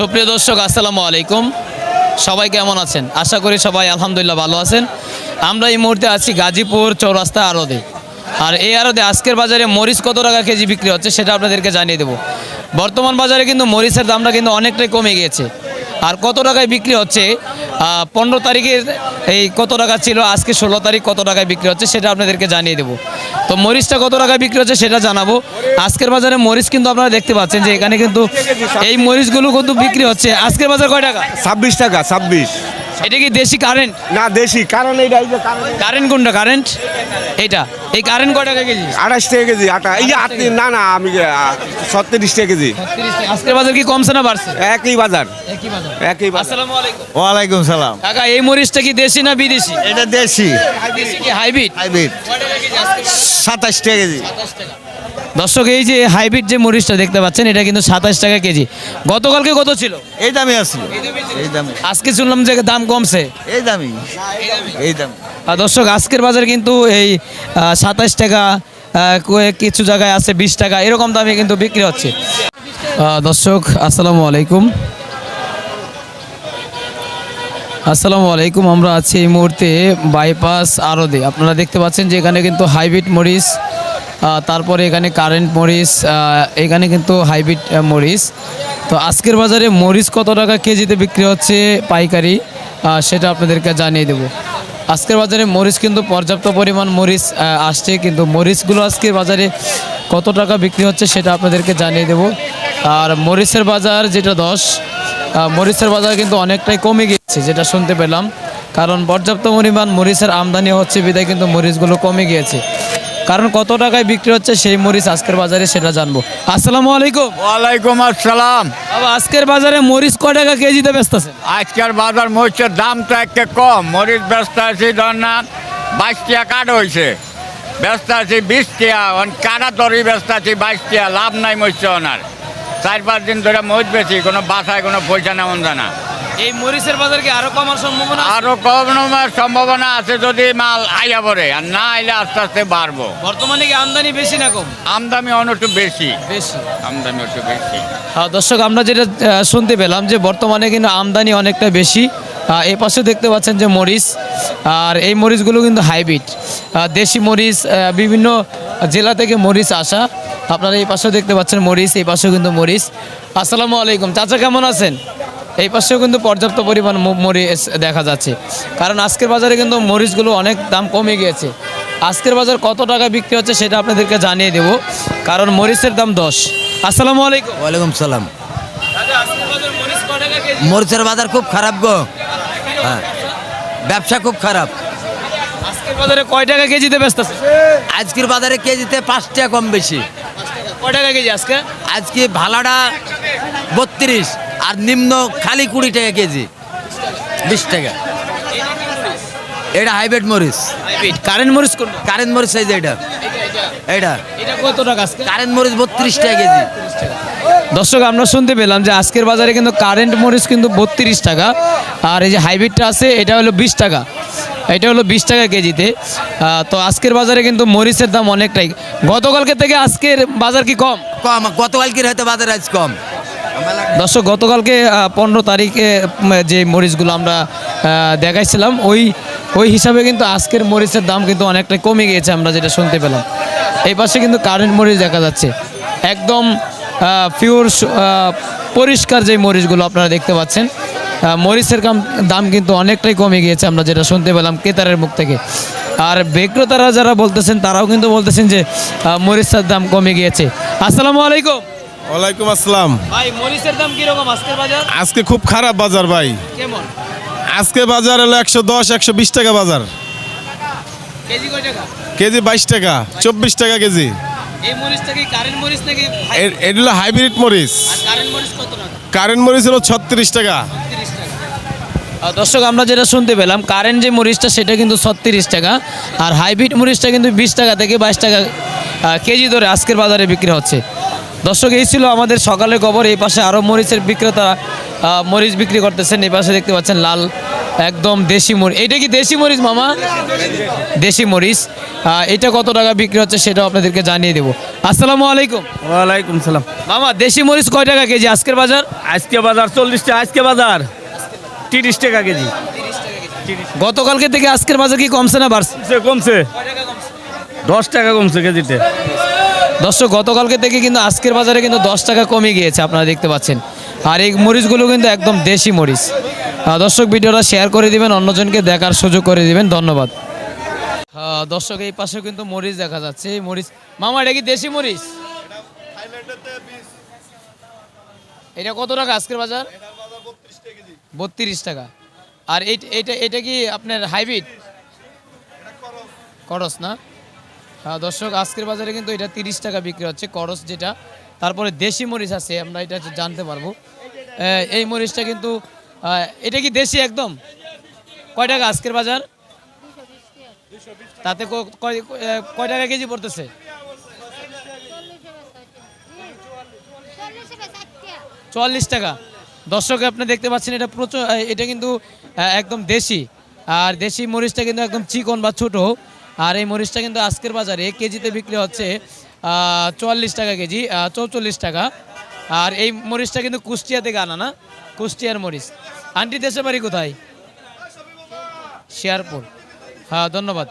সুপ্রিয় দর্শক, আসসালামু আলাইকুম। সবাই কেমন আছেন? আশা করি সবাই আলহামদুলিল্লাহ ভালো আছেন। আমরা এই মুহূর্তে আছি গাজীপুর চৌরাস্তা আরদে আর এই আরদে আজকের বাজারে মরিচ কত টাকা কেজি বিক্রি হচ্ছে সেটা আপনাদেরকে জানিয়ে দেবো। বর্তমান বাজারে কিন্তু মরিচের দামটা কিন্তু অনেকটাই কমে গিয়েছে। আর কত টাকায় বিক্রি হচ্ছে? পনেরো তারিখের এই কত টাকা ছিল, আজকে ষোলো তারিখ কত টাকায় বিক্রি হচ্ছে সেটা আপনাদেরকে জানিয়ে দেবো। তো মরিচটা কত টাকায় বিক্রি হচ্ছে সেটা জানাব। আজকের বাজারে মরিচ কিন্তু আপনারা দেখতে পাচ্ছেন যে এখানে কিন্তু এই মরিচগুলো কিন্তু বিক্রি হচ্ছে। আজকের বাজার কয় টাকা? ছাব্বিশ টাকা, ছাব্বিশ। এটা কি দেশি কারেন্ট না দেশি। কারণ এইটা এই যে কারণ কারেন্ট কোনটা কারেন্ট এটা এই কারেন্ট কয় টাকা কেজি? আঠাশ টাকা কেজি আটা এই যে আট না না আমি ছত্রিশ টাকা কেজি। আজকের বাজার কি কমছে না বাড়ছে? একই বাজার। একই বাজার। একই বাজার। আসসালামু আলাইকুম। ওয়ালাইকুম সালাম। কাকা এই মরিচটা কি দেশি না বিদেশি? এটা দেশি। দেশি কি হাইব্রিড? হাইব্রিড। সাতাশ টাকা কেজি। দর্শক এই যে হাইব্রিড যে মরিচটা দেখতে পাচ্ছেন এটা কিন্তু সাতাশ টাকা কেজি। গতকালকে কত ছিল? এই দামে আসলো। এই দামে আজকে শুনলাম যে দাম কমছে। এই দামি। এই দাম। আর দর্শক আজকের বাজার কিন্তু এই সাতাশ টাকা কিছু জায়গায় আছে বিশ টাকা এরকম দামে কিন্তু বিক্রি হচ্ছে। দর্শক আসসালামু আলাইকুম। আসসালামু আলাইকুম আমরা আছি এই মুহূর্তে বাইপাস আরদে। আপনারা দেখতে পাচ্ছেন যে এখানে কিন্তু হাইব্রিড মরিচ তারপরে এখানে কারেন্ট মরিচ এখানে কিন্তু হাইব্রিড মরিচ। তো আজকের বাজারে মরিচ কত টাকা কেজিতে বিক্রি হচ্ছে পাইকারি? সেটা আপনাদেরকে জানিয়ে দেবো। আজকের বাজারে মরিচ কিন্তু পর্যাপ্ত পরিমাণ মরিচ আসছে, কিন্তু মরিচগুলো আজকের বাজারে কত টাকা বিক্রি হচ্ছে সেটা আপনাদেরকে জানিয়ে দেবো। আর মরিচের বাজার যেটা দশ মরিচের বাজার কিন্তু অনেকটাই কমে গিয়েছে, যেটা শুনতে পেলাম। কারণ পর্যাপ্ত পরিমাণ মরিচের আমদানি হচ্ছে বিদায় কিন্তু মরিচগুলো কমে গিয়েছে। কারণ কত টাকায় বিক্রি হচ্ছে সেই মরিচ আজকের বাজারে সেটা জানব। আসসালামু আলাইকুম। ওয়ালাইকুম আসসালাম। আজকের বাজারে মরিচ কয় টাকা কেজিতে ব্যস্ত আছে আজকের বাজার মরিচের দাম তো একটু কম। মরিচ ব্যস্ত আছি ধর না বাইশ টাকা কাঠ হয়েছে ব্যস্ত আছি বিশ টাকা অন কাটা দরই ব্যস্ত আছি বাইশ টাকা লাভ নাই মরিচ ওনার চার পাঁচ দিন ধরে মরিচ বেশি কোনো বাসায় কোনো পয়সা নেমন জানা এই মরিচের বাজার কি আরও কমার সম্ভাবনা আছে? আরও কম সম্ভাবনা আছে যদি মাল আইয়া পড়ে আর না আইলে আস্তে আস্তে বাড়বো। বর্তমানে কি আমদানি বেশি না কম? আমদানি একটু বেশি। বেশি। আমদামি একটু বেশি। আহ, দর্শক আমরা যেটা শুনতে পেলাম যে বর্তমানে কিন্তু আমদানি অনেকটা বেশি। এই পাশে দেখতে পাচ্ছেন যে মরিচ আর এই মরিচগুলো কিন্তু হাইব্রিড। দেশি মরিচ বিভিন্ন জেলা থেকে মরিচ আসা। আপনারা এই পাশেও দেখতে পাচ্ছেন মরিচ এই পাশেও কিন্তু মরিচ। আসসালামু আলাইকুম। চাচা কেমন আছেন? এই পাশেও কিন্তু পর্যাপ্ত পরিমাণ মরিচ দেখা যাচ্ছে। কারণ আজকের বাজারে কিন্তু মরিচগুলো অনেক দাম কমে গিয়েছে। আজকের বাজার কত টাকা বিক্রি হচ্ছে সেটা আপনাদেরকে জানিয়ে দেব। কারণ মরিচের দাম দশ। আসসালামু আলাইকুম। ওয়ালাইকুম সালাম। মরিচের বাজার খুব খারাপ গো। হ্যাঁ। ব্যবসা খুব খারাপ। আজকের বাজারে কয় টাকা কেজিতে ব্যস্ত আজকের বাজারে কেজিতে পাঁচ টাকা কম বেশি। কয় টাকা কেজি আজকে? আজকে ভালাটা বত্রিশ। আর নিম্ন খালি কুড়ি টাকা কেজি। বিশ টাকা। এটা হাইব্রিড মরিচ। কারেন্ট মরিচ কারেন্ট মরিচ সাইজ এটা। এটা। এটা কত টাকা কারেন্ট মরিচ বত্রিশ টাকা কেজি। দর্শক আমরা শুনতে পেলাম যে আজকের বাজারে কিন্তু কারেন্ট মরিচ কিন্তু বত্রিশ টাকা। আর এই যে হাইব্রিডটা আছে এটা হলো বিশ টাকা। এটা হলো বিশ টাকা কেজিতে। তো আজকের বাজারে কিন্তু মরিচের দাম অনেকটাই। গতকালকে থেকে আজকের বাজার কি কম? কম। গতকালকের হয়তো বাজার আজ কম। দর্শক, গতকালকে পনেরো তারিখে যে মরিচগুলো আমরা দেখাইছিলাম, ওই ওই হিসাবে কিন্তু আজকের মরিচের দাম কিন্তু অনেকটাই কমে গিয়েছে আমরা যেটা শুনতে পেলাম। এই পাশে কিন্তু কারেন্ট মরিচ দেখা যাচ্ছে। একদম পিওর পরিষ্কার যে মরিচগুলো আপনারা দেখতে পাচ্ছেন মরিচের দাম কিন্তু অনেকটাই কমে গিয়েছে আমরা যেটা শুনতে পেলাম ক্রেতারের মুখ থেকে। আর বিক্রেতারা যারা বলতেছেন, তারাও কিন্তু বলতেছেন যে মরিচের দাম কমে গিয়েছে। আসসালামু আলাইকুম। ওয়ালাইকুম আসসালাম। ভাই মরিচের দাম কীরকম আজকের বাজার? আজকে খুব খারাপ বাজার ভাই। কেমন? আজকে বাজার হলো একশো দশ একশো বিশ টাকা বাজার। কেজি কয় টাকা? কেজি বাইশ টাকা চব্বিশ টাকা কেজি। এই মরিচটা কি কারেন্ট মরিচ নাকি এটা হলো হাইব্রিড মরিচ। কারেন্ট মরিচ কত টাকা? কারেন্ট মরিচ হলো ছত্রিশ টাকা। তিরিশ টাকা। দর্শক আমরা যেটা শুনতে পেলাম কারেন্ট যে মরিচটা সেটা কিন্তু ছত্রিশ টাকা। আর হাইব্রিড মরিচটা কিন্তু বিশ টাকা থেকে বাইশ টাকা কেজি ধরে আজকের বাজারে বিক্রি হচ্ছে। দর্শক এই ছিল আমাদের সকালের খবর। এই পাশে আরও মরিচের বিক্রেতা মরিচ বিক্রি করতেছেন। এই পাশে দেখতে পাচ্ছেন লাল একদম দেশি মরিচ। এটা কি দেশি মরিচ মামা? দেশি মরিচ। এটা কত টাকা বিক্রি হচ্ছে সেটাও আপনাদেরকে জানিয়ে দেবো। আসসালামু আলাইকুম। ওয়ালাইকুম সালাম। মামা দেশি মরিচ কয় টাকা কেজি? আজকের বাজার? আজকে বাজার চল্লিশ টাকা আজকে বাজার তিরিশ টাকা কেজি। গতকালকে থেকে আজকের বাজার কি কমছে না বাড়ছে? কমছে। দশ টাকা কমছে কেজিতে। দর্শক গতকালকে থেকে কিন্তু আজকের বাজারে কিন্তু দশ টাকা কমে গিয়েছে আপনারা দেখতে পাচ্ছেন। আর এই মরিচগুলো কিন্তু একদম দেশি মরিচ। দর্শক ভিডিওটা শেয়ার করে দিবেন অন্যজনকে দেখার সুযোগ করে দিবেন। ধন্যবাদ। দর্শক এই পাশে কিন্তু মরিচ দেখা যাচ্ছে। এই মরিচ মামা এটা কি দেশি মরিচ? এটা কত টাকা আজকের বাজার? বত্রিশ টাকা। আর এই- এইটা এটা কি আপনার হাইব্রিড? করস না? দর্শক, আজকের বাজারে কিন্তু এটা তিরিশ টাকা বিক্রি হচ্ছে, করস যেটা। তারপরে দেশি মরিচ আছে, আমরা এটা জানতে পারব। এই মরিচটা কিন্তু এটা কি দেশি একদম? কয় টাকা আজকের বাজার? তাতে কয় টাকা কেজি পড়তেছে? চুয়াল্লিশ টাকা। দর্শক, আপনি দেখতে পাচ্ছেন এটা প্রচুর এটা কিন্তু একদম দেশি। আর দেশি মরিচটা কিন্তু একদম চিকন বা ছোট। আর এই মরিচটা কিন্তু আজকের বাজারে কেজিতে বিক্রি হচ্ছে চুয়াল্লিশ টাকা কেজি চৌচল্লিশ টাকা। আর এই মরিচটা কিন্তু কুষ্টিয়া থেকে আনা না, কুষ্টিয়ার মরিচ। আন্টি দেশে বাড়ি কোথায়? শেয়ারপুর। হ্যাঁ ধন্যবাদ।